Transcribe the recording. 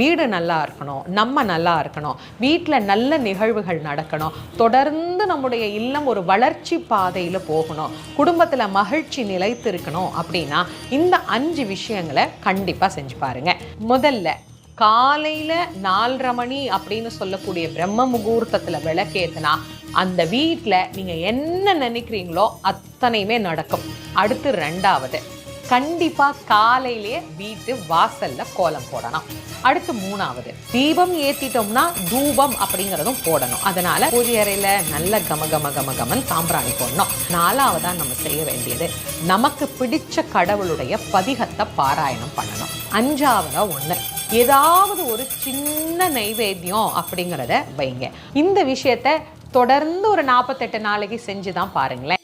வீடு நல்லா இருக்கணும் நம்ம நல்லா இருக்கணும் வீட்டில் நல்ல நிகழ்வுகள் நடக்கணும் தொடர்ந்து நம்முடைய இல்லம் ஒரு வளர்ச்சி பாதையில் போகணும் குடும்பத்தில் மகிழ்ச்சி நிலைத்து இருக்கணும் அப்படின்னா இந்த அஞ்சு விஷயங்களை கண்டிப்பாக செஞ்சு பாருங்க. முதல்ல காலையில் நாலரை மணி அப்படின்னு சொல்லக்கூடிய பிரம்ம முகூர்த்தத்தில் விளக்கேத்துனா அந்த வீட்டில் நீங்கள் என்ன நினைக்கிறீங்களோ அத்தனையுமே நடக்கும். அடுத்து ரெண்டாவது கண்டிப்பாக காலையிலேயே வீட்டு வாசல்ல கோலம் போடணும். அடுத்து மூணாவது தீபம் ஏத்திட்டோம்னா தூபம் அப்படிங்கிறதும் போடணும். அதனால பூஜை அறையில நல்ல கம கம கம கமன் சாம்பிராணி போடணும். நாலாவதா நம்ம செய்ய வேண்டியது நமக்கு பிடிச்ச கடவுளுடைய பதிகத்தை பாராயணம் பண்ணணும். அஞ்சாவதா ஒண்ணு ஏதாவது ஒரு சின்ன நைவேத்தியம் அப்படிங்கிறத வைங்க. இந்த விஷயத்த தொடர்ந்து ஒரு நாற்பத்தெட்டு நாளைக்கு செஞ்சு தான் பாருங்களேன்.